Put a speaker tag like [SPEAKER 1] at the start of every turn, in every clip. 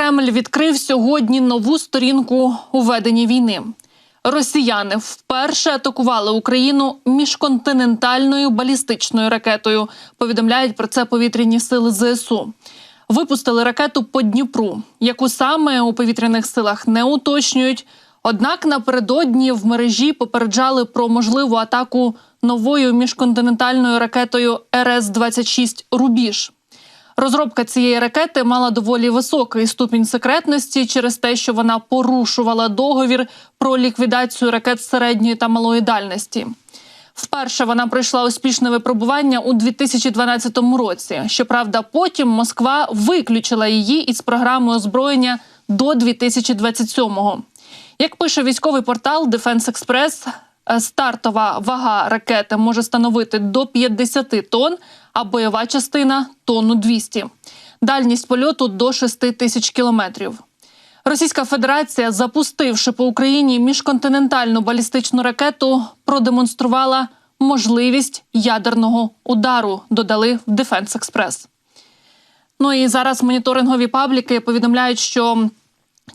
[SPEAKER 1] Кремль відкрив сьогодні нову сторінку у веденні війни. Росіяни вперше атакували Україну міжконтинентальною балістичною ракетою. Повідомляють про це повітряні сили ЗСУ. Випустили ракету по Дніпру, яку саме у повітряних силах не уточнюють. Однак напередодні в мережі попереджали про можливу атаку новою міжконтинентальною ракетою РС 26 Рубіж. Розробка цієї ракети мала доволі високий ступінь секретності через те, що вона порушувала договір про ліквідацію ракет середньої та малої дальності. Вперше вона пройшла успішне випробування у 2012 році. Щоправда, потім Москва виключила її із програми озброєння до 2027-го. Як пише військовий портал Defense Express, стартова вага ракети може становити до 50 тонн, а бойова частина тонну 200. Дальність польоту до 6 тисяч кілометрів. Російська Федерація, запустивши по Україні міжконтинентальну балістичну ракету, продемонструвала можливість ядерного удару. Додали в Defense Express. Ну і зараз моніторингові пабліки повідомляють, що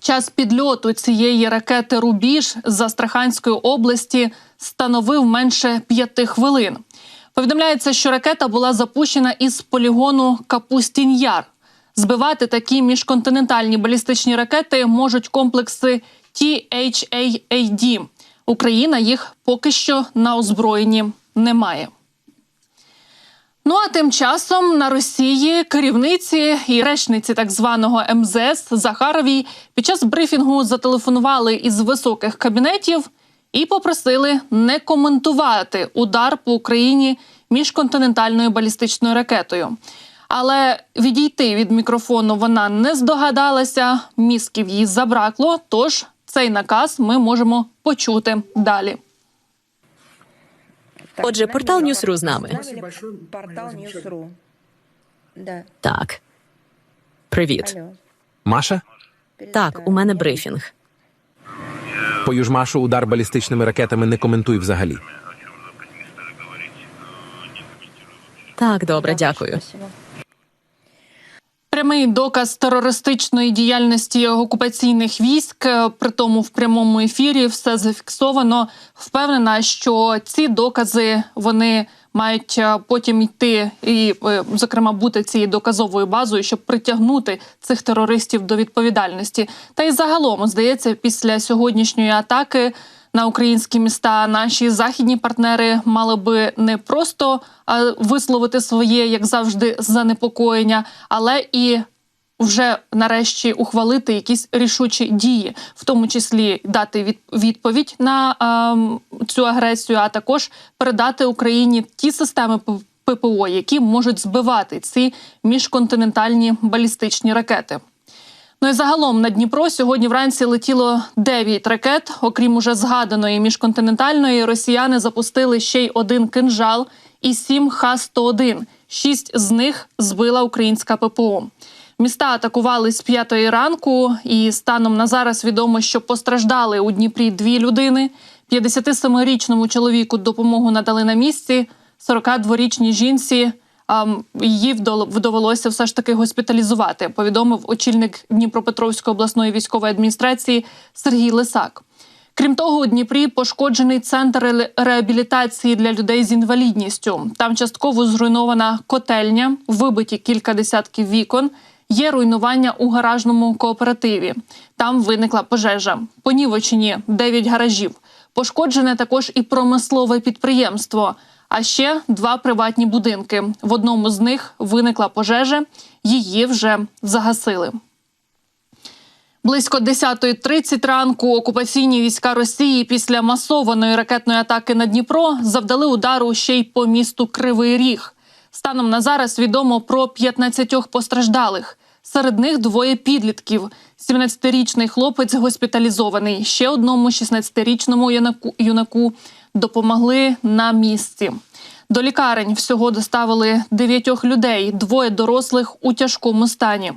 [SPEAKER 1] час підльоту цієї ракети Рубіж з Астраханської області становив менше п'яти хвилин. Повідомляється, що ракета була запущена із полігону Капустін-Яр. Збивати такі міжконтинентальні балістичні ракети можуть комплекси THAAD. Україна їх поки що на озброєнні не має. Ну а тим часом на Росії керівниці і речниці так званого МЗС Захаровій під час брифінгу зателефонували із високих кабінетів і попросили не коментувати удар по Україні міжконтинентальною балістичною ракетою. Але відійти від мікрофону вона не здогадалася, мізків їй забракло. Тож цей наказ ми можемо почути далі.
[SPEAKER 2] Отже, портал Ньюсру з нами.
[SPEAKER 3] Портал Ньюсру.
[SPEAKER 2] Так. Привіт.
[SPEAKER 4] Маша?
[SPEAKER 2] Так, у мене брифінг.
[SPEAKER 4] По Южмашу удар балістичними ракетами не коментуй взагалі.
[SPEAKER 2] Так, добре, дякую.
[SPEAKER 1] Прямий доказ терористичної діяльності окупаційних військ, е, при тому в прямому ефірі все зафіксовано. Впевнена, що ці докази вони мають е, потім йти і, е, зокрема, бути цією доказовою базою, щоб притягнути цих терористів до відповідальності. Та й загалом здається, після сьогоднішньої атаки на українські міста наші західні партнери мали би не просто висловити своє, як завжди, занепокоєння, але і вже нарешті ухвалити якісь рішучі дії, в тому числі дати від, відповідь на ем, цю агресію, а також передати Україні ті системи ППО, які можуть збивати ці міжконтинентальні балістичні ракети. Ну і загалом на Дніпро сьогодні вранці летіло 9 ракет. Окрім уже згаданої міжконтинентальної, росіяни запустили ще й один кинжал і 7 Х-101. Шість з них збила українська ППО. Міста атакували з п'ятої ранку, і станом на зараз відомо, що постраждали у Дніпрі дві людини. 57-річному чоловіку допомогу надали на місці. 42-річній жінці її довелося все ж таки госпіталізувати. Повідомив очільник Дніпропетровської обласної військової адміністрації Сергій Лисак. Крім того, у Дніпрі пошкоджений центр реабілітації для людей з інвалідністю. Там частково зруйнована котельня, вибиті кілька десятків вікон. Є руйнування у гаражному кооперативі. Там виникла пожежа. Понівочені 9 гаражів. Пошкоджене також і промислове підприємство. А ще два приватні будинки. В одному з них виникла пожежа. Її вже загасили. Близько 10.30 ранку окупаційні війська Росії після масованої ракетної атаки на Дніпро завдали удару ще й по місту Кривий Ріг. Станом на зараз відомо про 15 постраждалих. Серед них двоє підлітків. 17-річний хлопець госпіталізований. Ще одному 16-річному юнаку, допомогли на місці. До лікарень всього доставили дев'ятьох людей, двоє дорослих у тяжкому стані.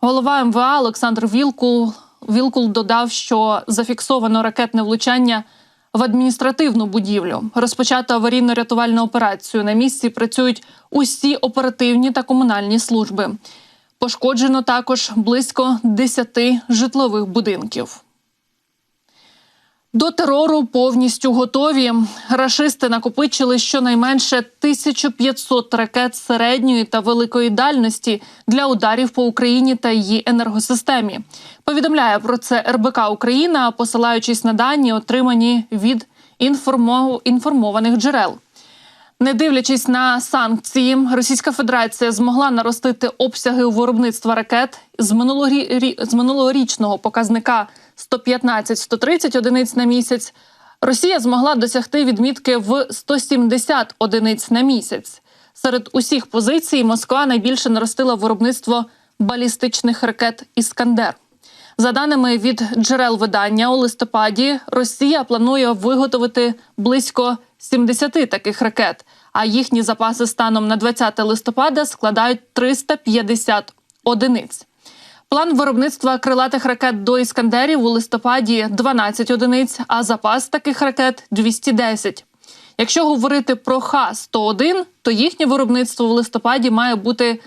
[SPEAKER 1] Голова МВА Олександр Вілкул Вілкул додав, що зафіксовано ракетне влучання в адміністративну будівлю. Розпочато аварійно-рятувальну операцію. На місці працюють усі оперативні та комунальні служби. Пошкоджено також близько 10 житлових будинків. До терору повністю готові. Рашисти накопичили щонайменше 1500 ракет середньої та великої дальності для ударів по Україні та її енергосистемі. Повідомляє про це РБК Україна, посилаючись на дані, отримані від інформов- інформованих джерел. Не дивлячись на санкції, Російська Федерація змогла наростити обсяги виробництва ракет з з минулорічного показника 115-130 одиниць на місяць. Росія змогла досягти відмітки в 170 одиниць на місяць. Серед усіх позицій Москва найбільше наростила виробництво балістичних ракет Іскандер. За даними від джерел видання, у листопаді Росія планує виготовити близько 70 таких ракет, а їхні запаси станом на 20 листопада складають 350 одиниць. План виробництва крилатих ракет до іскандерів у листопаді 12 одиниць, а запас таких ракет 210. Якщо говорити про Х-101, то їхнє виробництво в листопаді має бути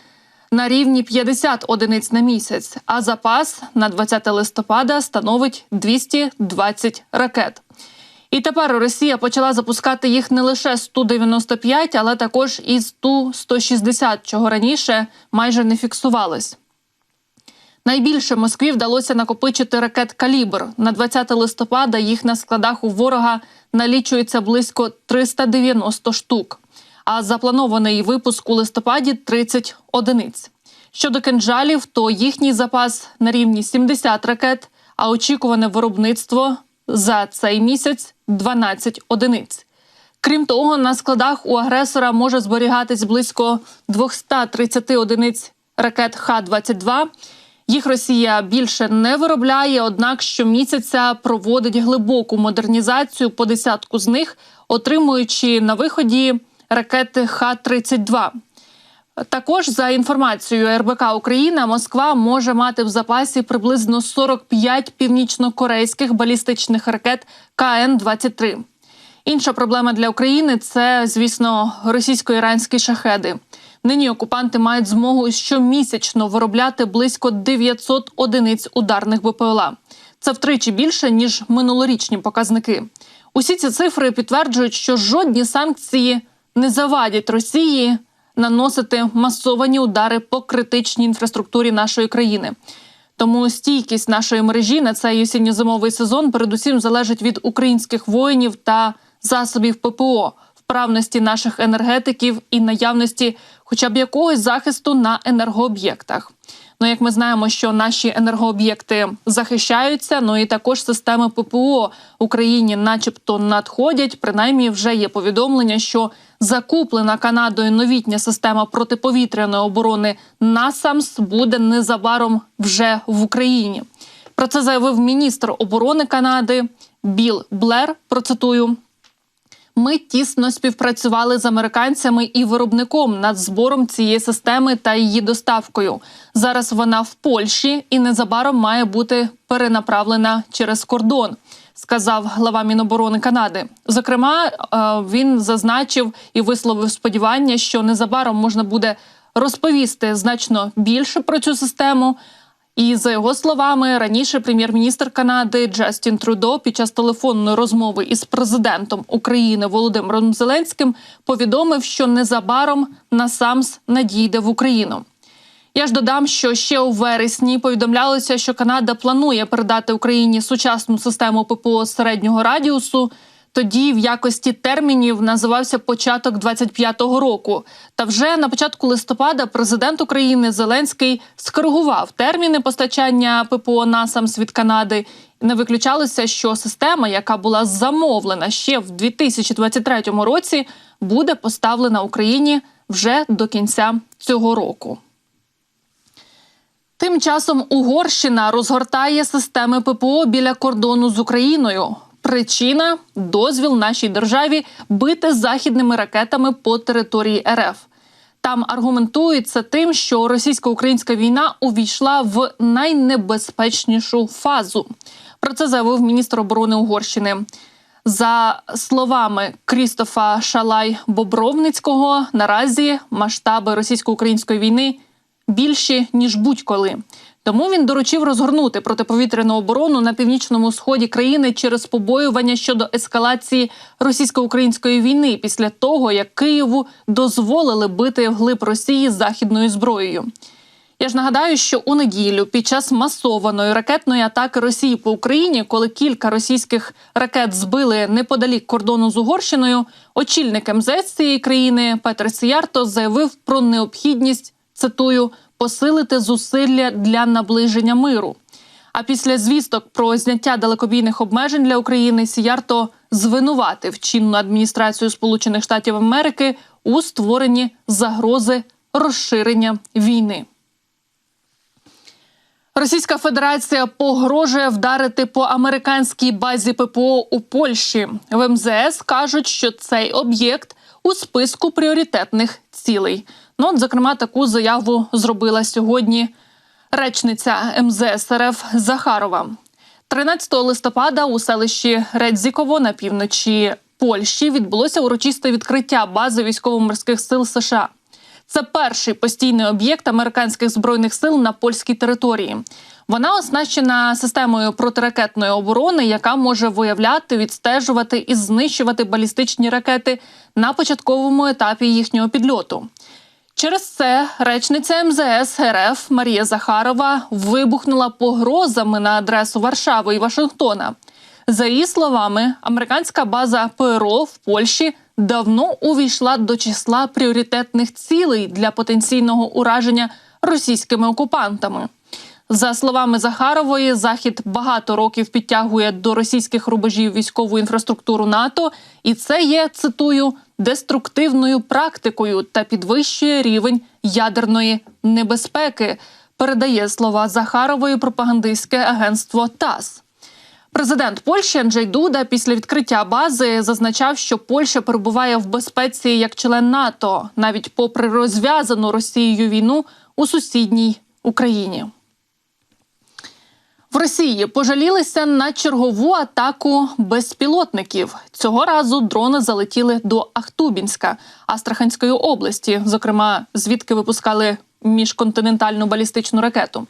[SPEAKER 1] на рівні 50 одиниць на місяць, а запас на 20 листопада становить 220 ракет. І тепер Росія почала запускати їх не лише з Ту-95, але також і з Ту-160, чого раніше майже не фіксувалось. Найбільше Москві вдалося накопичити ракет Калібр. На 20 листопада їх на складах у ворога налічується близько 390 штук. А запланований випуск у листопаді 30 одиниць. Щодо кинджалів, то їхній запас на рівні 70 ракет, а очікуване виробництво за цей місяць 12 одиниць. Крім того, на складах у агресора може зберігатись близько 230 одиниць ракет Х-22. Їх Росія більше не виробляє, однак щомісяця проводить глибоку модернізацію по десятку з них, отримуючи на виході ракети Х-32. Також за інформацією РБК Україна, Москва може мати в запасі приблизно 45 північно-корейських балістичних ракет КН-23. Інша проблема для України це, звісно, російсько-іранські шахеди. Нині окупанти мають змогу щомісячно виробляти близько 900 одиниць ударних БПЛА. Це втричі більше ніж минулорічні показники. Усі ці цифри підтверджують, що жодні санкції не завадять Росії наносити масовані удари по критичній інфраструктурі нашої країни. Тому стійкість нашої мережі на цей осінньо-зимовий сезон передусім залежить від українських воїнів та засобів ППО, вправності наших енергетиків і наявності, хоча б якогось захисту на енергооб'єктах. Ну, як ми знаємо, що наші енергооб'єкти захищаються, ну і також системи ППО Україні, начебто, надходять. Принаймні, вже є повідомлення, що закуплена Канадою новітня система протиповітряної оборони НАСАМС буде незабаром вже в Україні. Про це заявив міністр оборони Канади Біл Блер. Процитую. Ми тісно співпрацювали з американцями і виробником над збором цієї системи та її доставкою. Зараз вона в Польщі і незабаром має бути перенаправлена через кордон. Сказав глава Міноборони Канади. Зокрема, е, він зазначив і висловив сподівання, що незабаром можна буде розповісти значно більше про цю систему. І за його словами, раніше прем'єр-міністр Канади Джастін Трудо під час телефонної розмови із президентом України Володимиром Зеленським повідомив, що незабаром НАСАМС надійде в Україну. Я ж додам, що ще у вересні повідомлялося, що Канада планує передати Україні сучасну систему ППО середнього радіусу. Тоді в якості термінів називався початок 25-го року. Та вже на початку листопада президент України Зеленський скоригував терміни постачання ППО НАСАМС від Канади. Не виключалося, що система, яка була замовлена ще в 2023 році, буде поставлена Україні вже до кінця цього року. Тим часом Угорщина розгортає системи ППО біля кордону з Україною. Причина дозвіл нашій державі бити західними ракетами по території РФ. Там аргументується тим, що російсько-українська війна увійшла в найнебезпечнішу фазу. Про це заявив міністр оборони Угорщини. За словами Крістофа Шалай Бобровницького, наразі масштаби російсько-української війни більші ніж будь-коли. Тому він доручив розгорнути протиповітряну оборону на північному сході країни через побоювання щодо ескалації російсько-української війни після того, як Києву дозволили бити вглиб Росії західною зброєю. Я ж нагадаю, що у неділю під час масованої ракетної атаки Росії по Україні, коли кілька російських ракет збили неподалік кордону з Угорщиною, очільник МЗС цієї країни Петр Сіярто заявив про необхідність цитую посилити зусилля для наближення миру. А після звісток про зняття далекобійних обмежень для України Сіярто звинуватив чинну адміністрацію Сполучених Штатів Америки у створенні загрози розширення війни. Російська Федерація погрожує вдарити по американській базі ППО у Польщі. В МЗС кажуть, що цей об'єкт у списку пріоритетних цілей. Ну, от, зокрема, таку заяву зробила сьогодні речниця МЗС РФ Захарова. 13 листопада у селищі Редзіково на півночі Польщі відбулося урочисте відкриття бази військово-морських сил США. Це перший постійний об'єкт американських збройних сил на польській території. Вона оснащена системою протиракетної оборони, яка може виявляти, відстежувати і знищувати балістичні ракети на початковому етапі їхнього підльоту. Через це речниця МЗС РФ Марія Захарова вибухнула погрозами на адресу Варшави і Вашингтона. За її словами, американська база ПРО в Польщі давно увійшла до числа пріоритетних цілей для потенційного ураження російськими окупантами. За словами Захарової, Захід багато років підтягує до російських рубежів військову інфраструктуру НАТО, і це є цитую деструктивною практикою та підвищує рівень ядерної небезпеки. Передає слова Захарової пропагандистське агентство ТАСС. Президент Польщі Анджей Дуда після відкриття бази зазначав, що Польща перебуває в безпеці як член НАТО, навіть попри розв'язану Росією війну у сусідній Україні. Росії пожалілися на чергову атаку безпілотників. Цього разу дрони залетіли до Ахтубінська Астраханської області, зокрема, звідки випускали міжконтинентальну балістичну ракету.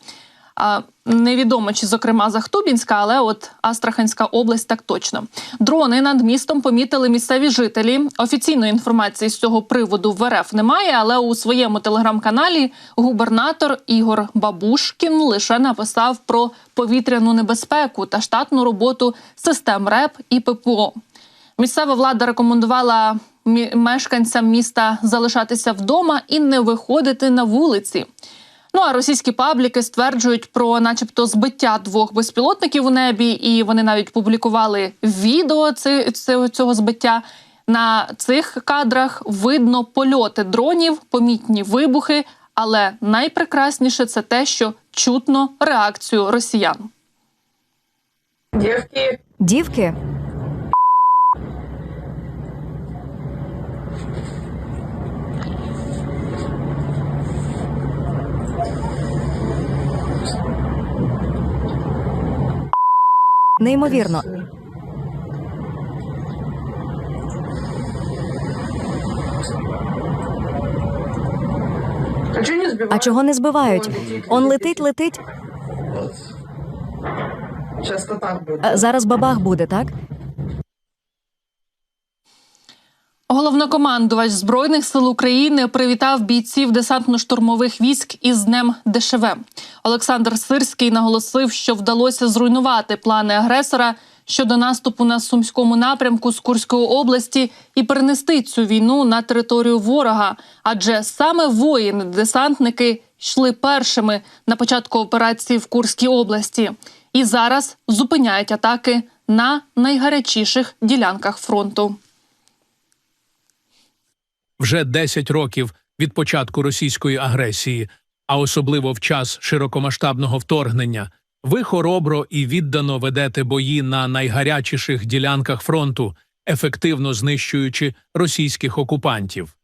[SPEAKER 1] Невідомо чи зокрема з Ахтубінська, але от Астраханська область так точно. Дрони над містом помітили місцеві жителі. Офіційної інформації з цього приводу в РФ немає, але у своєму телеграм-каналі губернатор Ігор Бабушкін лише написав про повітряну небезпеку та штатну роботу систем РЕП і ППО. Місцева влада рекомендувала мешканцям міста залишатися вдома і не виходити на вулиці. Ну а російські пабліки стверджують про, начебто, збиття двох безпілотників у небі, і вони навіть публікували відео цього, цього збиття. На цих кадрах видно польоти дронів, помітні вибухи. Але найпрекрасніше це те, що чутно реакцію росіян.
[SPEAKER 5] Девки,
[SPEAKER 6] Дівки, неймовірно.
[SPEAKER 5] а
[SPEAKER 6] чого не збивають? Он летить, летить. Зараз бабах буде, так?
[SPEAKER 1] Головнокомандувач збройних сил України привітав бійців десантно-штурмових військ із днем ДШВ. Олександр Сирський наголосив, що вдалося зруйнувати плани агресора щодо наступу на сумському напрямку з Курської області і перенести цю війну на територію ворога. Адже саме воїни-десантники йшли першими на початку операції в Курській області і зараз зупиняють атаки на найгарячіших ділянках фронту.
[SPEAKER 7] Вже 10 років від початку російської агресії, а особливо в час широкомасштабного вторгнення, ви хоробро і віддано ведете бої на найгарячіших ділянках фронту, ефективно знищуючи російських окупантів.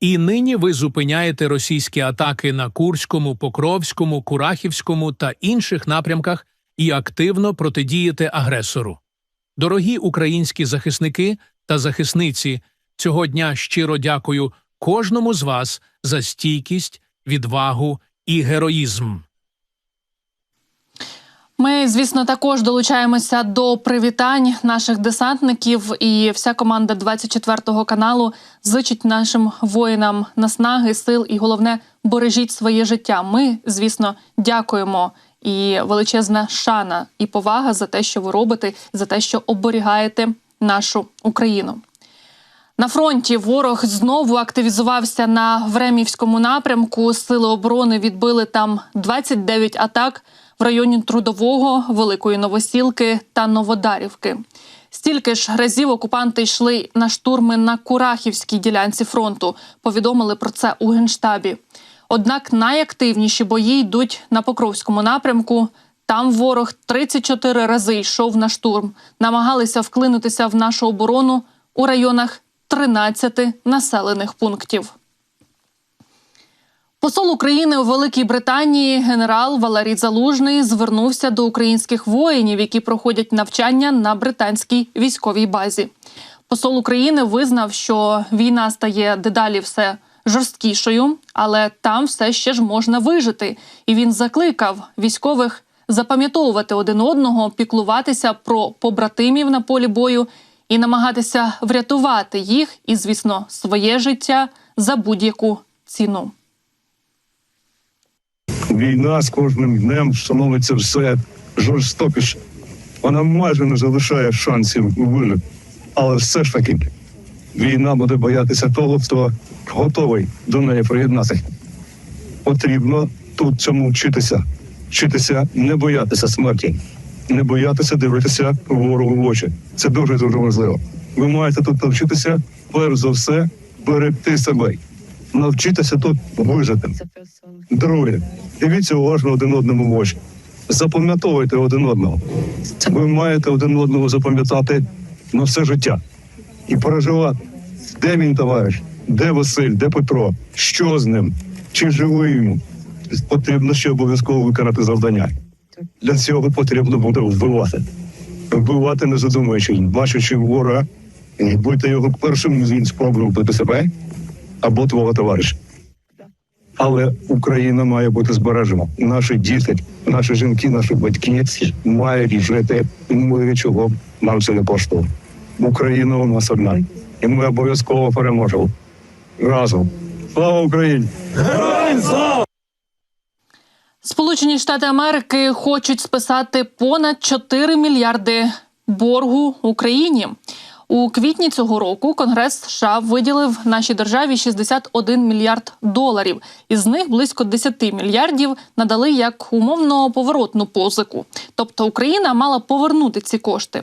[SPEAKER 7] І нині ви зупиняєте російські атаки на Курському, Покровському, Курахівському та інших напрямках і активно протидієте агресору. Дорогі українські захисники та захисниці, цього дня щиро дякую кожному з вас за стійкість, відвагу і героїзм.
[SPEAKER 1] Ми, звісно, також долучаємося до привітань наших десантників, і вся команда 24 каналу зичить нашим воїнам наснаги, сил і головне бережіть своє життя. Ми, звісно, дякуємо. І величезна шана і повага за те, що ви робите, за те, що оберігаєте нашу Україну. На фронті ворог знову активізувався на Времівському напрямку. Сили оборони відбили там 29 атак в районі Трудового, Великої Новосілки та Новодарівки. Стільки ж разів окупанти йшли на штурми на Курахівській ділянці фронту. Повідомили про це у генштабі. Однак найактивніші бої йдуть на Покровському напрямку. Там ворог 34 рази йшов на штурм, намагалися вклинутися в нашу оборону у районах 13 населених пунктів. Посол України у Великій Британії генерал Валерій Залужний звернувся до українських воїнів, які проходять навчання на британській військовій базі. Посол України визнав, що війна стає дедалі все жорсткішою, але там все ще ж можна вижити. І він закликав військових запам'ятовувати один одного, піклуватися про побратимів на полі бою і намагатися врятувати їх і, звісно, своє життя за будь-яку ціну.
[SPEAKER 5] Війна з кожним днем становиться все жорстокіше. Вона майже не залишає шансів вижити. Але все ж таки війна буде боятися того, хто готовий до неї приєднатися. Потрібно тут цьому вчитися. Вчитися не боятися смерті, не боятися дивитися ворогу в очі. Це дуже дуже важливо. Ви маєте тут навчитися, перш за все, берегти себе. Навчитися тут вижити. Друге, дивіться уважно один одному в очі. Запам'ятовуйте один одного. Ви маєте один одного запам'ятати на все життя і переживати, де він товариш, де Василь, де Петро, що з ним, чи живий йому. Потрібно ще обов'язково виконати завдання. Для цього потрібно буде вбивати. Вбивати не задумуючись, бачачи ворога, будьте його першим, він спробує вбити себе або твого товариша. Але Україна має бути збережена. Наші діти, наші жінки, наші батьки мають жити мирі, чого нам це не коштувало. Україна у нас одна, і ми обов'язково переможемо разом. Слава Україні!
[SPEAKER 1] Сполучені Штати Америки хочуть списати понад 4 мільярди боргу Україні. У квітні цього року Конгрес США виділив нашій державі 61 мільярд доларів. Із них близько 10 мільярдів надали як умовно поворотну позику. Тобто Україна мала повернути ці кошти.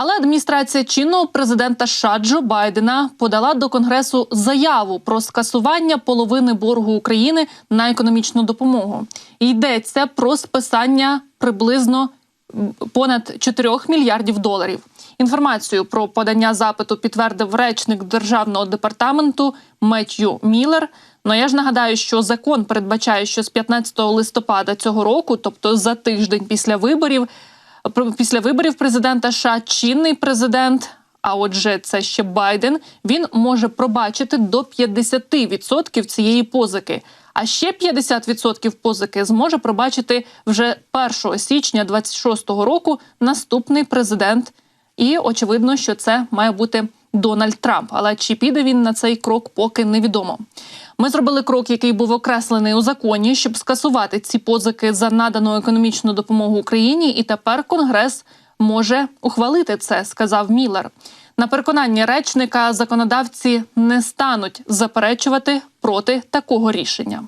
[SPEAKER 1] Але адміністрація чинного президента США Джо Байдена подала до конгресу заяву про скасування половини боргу України на економічну допомогу. Йдеться про списання приблизно понад 4 мільярдів доларів. Інформацію про подання запиту підтвердив речник державного департаменту Меттью Міллер. Ну я ж нагадаю, що закон передбачає, що з 15 листопада цього року, тобто за тиждень після виборів, після виборів президента США чинний президент. А отже, це ще Байден. Він може пробачити до 50% цієї позики. А ще 50% позики зможе пробачити вже 1 січня 26-го року наступний президент. І очевидно, що це має бути Дональд Трамп. Але чи піде він на цей крок, поки невідомо. Ми зробили крок, який був окреслений у законі, щоб скасувати ці позики за надану економічну допомогу Україні. І тепер Конгрес може ухвалити це, сказав Міллер. На переконання речника законодавці не стануть заперечувати проти такого рішення.